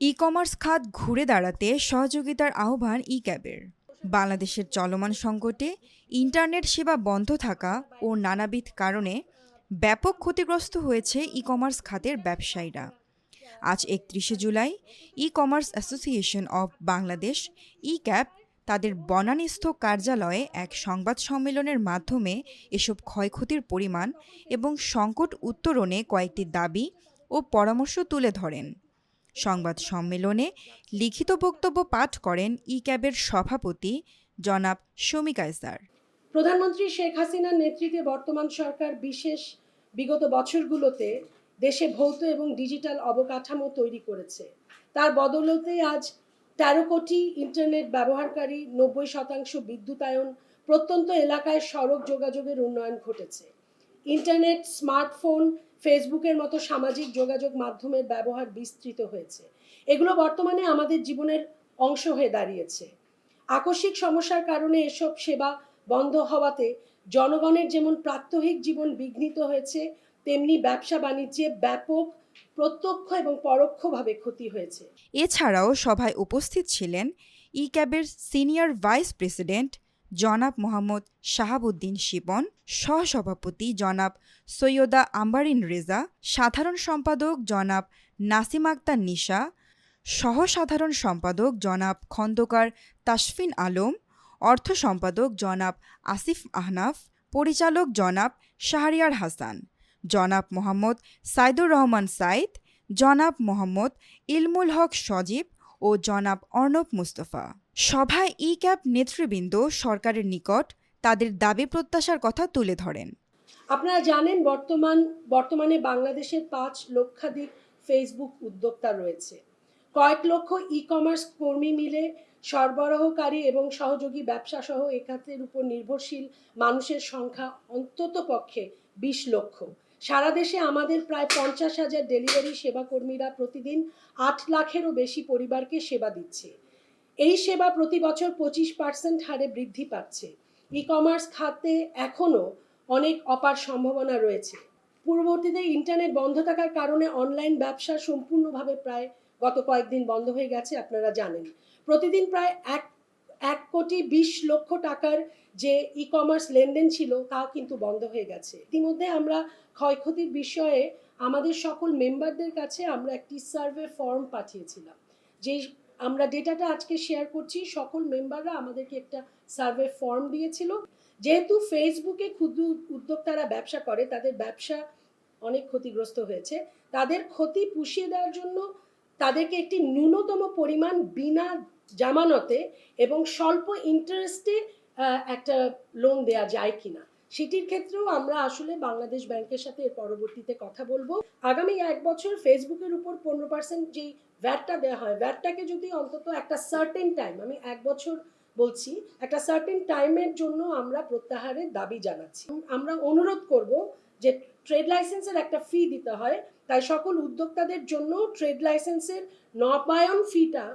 E commerce খাত ঘুরে দাঁড়াতে সহযোগিতার আহ্বান ই ক্যাবের বাংলাদেশের চলমান সংকটে ইন্টারনেট সেবা বন্ধ থাকা ও নানাবিধ কারণে ব্যাপক ক্ষতিগ্রস্ত হয়েছে ই কমার্স খাতের ব্যবসায়ীরা। আজ একত্রিশে July e commerce association of Bangladesh e CAB তাদের বনানীস্থ কার্যালয়ে এক সংবাদ সম্মেলনের মাধ্যমে এসব ক্ষয়ক্ষতির পরিমাণ এবং সংকট উত্তরণে কয়েকটি দাবি ও পরামর্শ তুলে ধরেন। সংবাদ সম্মেলনে লিখিত বক্তব্য পাঠ করেন ই ক্যাবের সভাপতি জনাব শমী কায়সার। প্রধানমন্ত্রী শেখ হাসিনার নেতৃত্বে বর্তমান সরকার বিশেষ বিগত বছরগুলোতে দেশে ভৌত এবং ডিজিটাল অবকাঠামো তৈরি করেছে। তার বদলতে আজ তেরো কোটি ইন্টারনেট ব্যবহারকারী, নব্বই শতাংশ বিদ্যুতায়ন, প্রত্যন্ত এলাকায় সড়ক যোগাযোগের উন্নয়ন ঘটেছে। ইন্টারনেট, স্মার্টফোন ফেসবুকের মতো সামাজিক যোগাযোগ মাধ্যমের ব্যবহার বিস্তৃত হয়েছে। এগুলো বর্তমানে আমাদের জীবনের অংশ হয়ে দাঁড়িয়েছে। আকস্মিক সমস্যার কারণে এসব সেবা বন্ধ হওয়াতে জনগণের যেমন প্রাত্যহিক জীবন বিঘ্নিত হয়েছে, তেমনি ব্যবসা বাণিজ্যে ব্যাপক প্রত্যক্ষ এবং পরোক্ষভাবে ক্ষতি হয়েছে। এছাড়াও সভায় উপস্থিত ছিলেন ই ক্যাবের সিনিয়র ভাইস প্রেসিডেন্ট জনাব মোহাম্মদ শাহাবুদ্দিন শিপন সহসভাপতি জনাব সৈয়দা আম্বারিন রেজা, সাধারণ সম্পাদক জনাব নাসিম আক্তার নিশা সহ সাধারণ সম্পাদক জনাব খন্দকার তাসফিন আলম, অর্থ সম্পাদক জনাব আসিফ আহনাফ, পরিচালক জনাব শাহরিয়ার হাসান, জনাব মোহাম্মদ সাইদুর রহমান সাইদ, জনাব মোহাম্মদ ইলমুল হক সজীব ও জনাব অর্ণব মুস্তফা। সভায় ই ক্যাব নেতৃবৃন্দ সরকারের নিকট তাদের দাবি প্রত্যাশার কথা তুলে ধরেন। আপনারা জানেন বর্তমান, বর্তমানে বাংলাদেশের পাঁচ লক্ষাধিক ফেসবুক উদ্যোক্তা রয়েছে। কয়েক লক্ষ ই কমার্স কর্মী মিলে সরবরাহকারী এবং সহযোগী ব্যবসা সহ এখাতের উপর নির্ভরশীল মানুষের সংখ্যা অন্তত পক্ষে বিশ লক্ষ। সারা দেশে আমাদের প্রায় পঞ্চাশ হাজার ডেলিভারি সেবাকর্মীরা প্রতিদিন আট লাখেরও বেশি পরিবারকে সেবা দিচ্ছে। এই সেবা প্রতি বছর পঁচিশ পার্সেন্ট হারে বৃদ্ধি পাচ্ছে। ই কমার্স খাতে এখনও অনেক অপার সম্ভাবনা রয়েছে। পূর্ববর্তীতে ইন্টারনেট বন্ধ থাকার কারণে অনলাইন ব্যবসা সম্পূর্ণভাবে প্রায় গত কয়েকদিন বন্ধ হয়ে গেছে, আপনারা জানেন। প্রতিদিন প্রায় এক এক কোটি বিশ লক্ষ টাকার যে ই কমার্স লেনদেন ছিল, তা কিন্তু বন্ধ হয়ে গেছে। ইতিমধ্যে আমরা ক্ষয়ক্ষতির বিষয়ে আমাদের সকল মেম্বারদের কাছে আমরা একটি সার্ভে ফর্ম পাঠিয়েছিলাম। যেই আমরা ডেটাটা আজকে শেয়ার করছি, সকল মেম্বাররা আমাদেরকে একটা সার্ভে ফর্ম দিয়েছিল। যেহেতু ফেসবুকে ক্ষুদ্র উদ্যোক্তারা ব্যবসা করে, তাদের ব্যবসা অনেক ক্ষতিগ্রস্ত হয়েছে। তাদের ক্ষতি পুষিয়ে দেওয়ার জন্য তাদেরকে একটি ন্যূনতম পরিমাণ বিনা জামানতে এবং স্বল্প ইন্টারেস্টে একটা লোন দেওয়া যায় কিনা। সেটির ক্ষেত্রেও আমরা আসলে বাংলাদেশ ব্যাংকের সাথে এর পরবর্তীতে কথা বলব। আগামী এক বছর ফেসবুকের উপর পনেরো পার্সেন্ট যেই ভ্যাটটা দেওয়া হয় ভ্যাটটাকে যদি অন্তত একটা সার্টেন টাইম আমি এক বছর বলছি, একটা সার্টেন টাইমের জন্য আমরা প্রত্যাহারের দাবি জানাচ্ছি। আমরা অনুরোধ করব যে ট্রেড লাইসেন্সের একটা ফি দিতে হয়, তাই সকল উদ্যোক্তাদের জন্য ট্রেড লাইসেন্সের নবায়ন ফিটা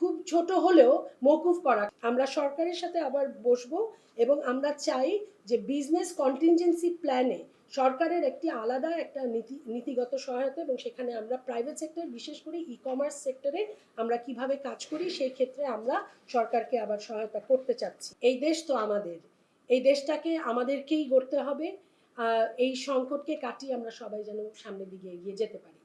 খুব ছোট হলেও মকুফ করা। আমরা সরকারের সাথে আবার বসবো এবং আমরা চাই যে বিজনেস কন্টিনজেন্সি প্ল্যানে সরকারের একটি আলাদা একটা নীতি, নীতিগত সহায়তা এবং সেখানে আমরা প্রাইভেট সেক্টর বিশেষ করে ই কমার্স সেক্টরে আমরা কীভাবে কাজ করি সেই ক্ষেত্রে আমরা সরকারকে আবার সহায়তা করতে চাচ্ছি। এই দেশ তো আমাদের। এই দেশটাকে আমাদেরকেই গড়তে হবে। এই সংকটকে কাটিয়ে আমরা সবাই যেন সামনের দিকে এগিয়ে যেতে পারি।